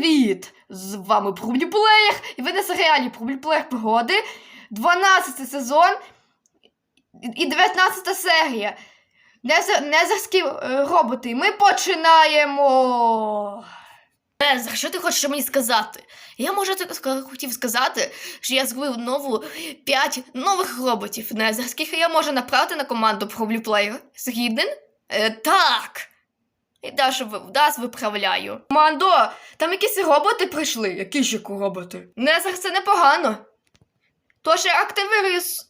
Привіт! З вами Пробліплеєр, і ви на серіалі Пробліплеєр пригоди, 12 сезон і 19 серія. Незерські е, роботи. Ми починаємо. Незер, що ти хочеш мені сказати? Я може хотів сказати, що я зробив нову 5 нових роботів незерських, і я можу направити на команду Пробліплеєр. Згіден? Е, так. І Дашу Дас виправляю. Мандо, там якісь роботи прийшли. Які ж роботи? Незер це непогано. Тож я активирую с-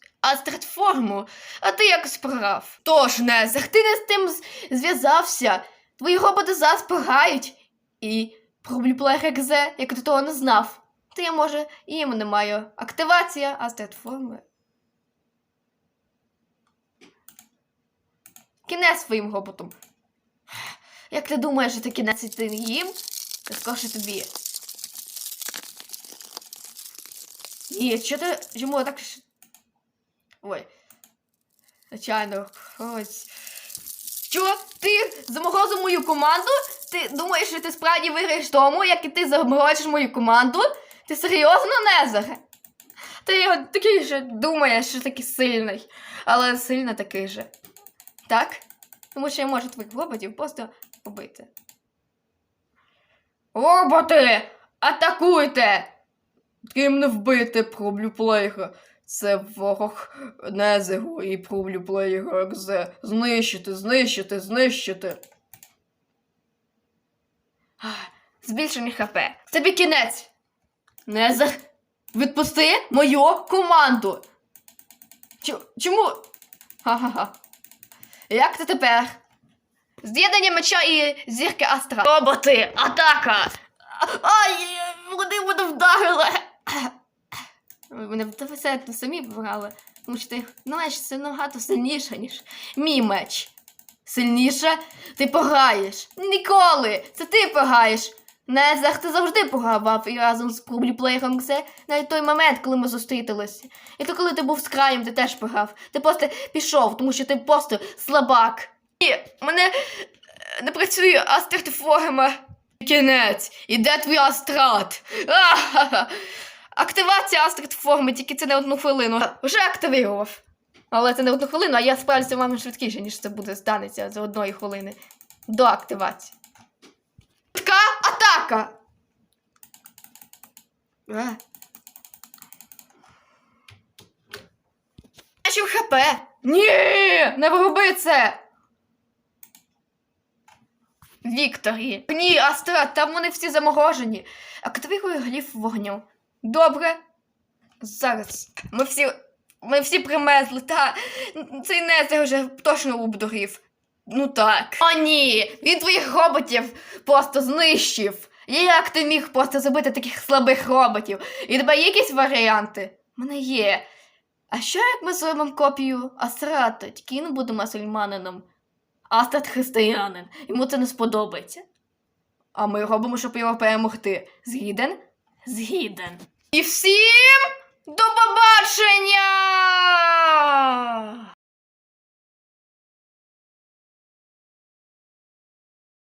а ти якось програв. Тож, Незер, ти не з тим зв'язався. Твої роботи зараз програють. І пробліплеєр екзе, як ти того не знав. Ти, я, може, їм не маю. Активація Астрид форми. Кінець своїм роботом. Як ти думаєш, що ти кінець ти їм? Я скажу тобі. Ні, що ти. Чому так. Ой. Звичайно, ось. Що? Ти заморозив мою команду? Ти думаєш, що ти справді виграєш тому, як і ти заморозиш мою команду? Ти серйозно Незер? Ти такий же думаєш, що такий сильний, але сильно такий же. Так? Тому що я можу твоїх роботів просто побити. Роботи! Атакуйте! Ким не вбити проблюплеєра. Це ворог Незеру і проблюплеєра Екзе. Знищити, знищити, знищити. Збільшення ХП. Тобі кінець. Незер, відпусти мою команду. Чому? Ха-ха-ха. Як ти тепер? З'єднання меча і зірки Астра. Роботи! Атака! Ай, вони мене вдарили! Вони в все самі вграли. Тому що ти знаєш, це набагато сильніше, ніж мій меч. Сильніше? Ти пограєш. Ніколи! Це ти пограєш. Незах, ти завжди погравав і разом з пробліплеєром це навіть той момент, коли ми зустрітилися. І то коли ти був з краєм, ти теж пограв. Ти просто пішов, тому що ти просто слабак. Ні, мене е, не працює астратифогема. Кінець. Іде твій астрат. Активація астрат-форми, тільки це не одну хвилину. Вже активував. Але це не одну хвилину, а я справлюся вам швидкіше, ніж це буде станеться за одної хвилини. До активації. Швидка атака. Е. Бачив ХП. Ні, не роби це. Вікторі. Ні, Астрат, там вони всі заморожені. Активую гліф вогню. Добре. Зараз. Ми всі. Ми всі примерзли, та цей незер вже точно обдурив. Ну так. О, ні! Він твоїх роботів просто знищив. Як ти міг просто забити таких слабих роботів? І тебе є якісь варіанти? У мене є. А що як ми зробимо копію Астрата? Тільки він буде мусульманином. Астрат християнин. Йому це не сподобається. А ми робимо, щоб його перемогти. Згіден? Згіден. І всім до побачення!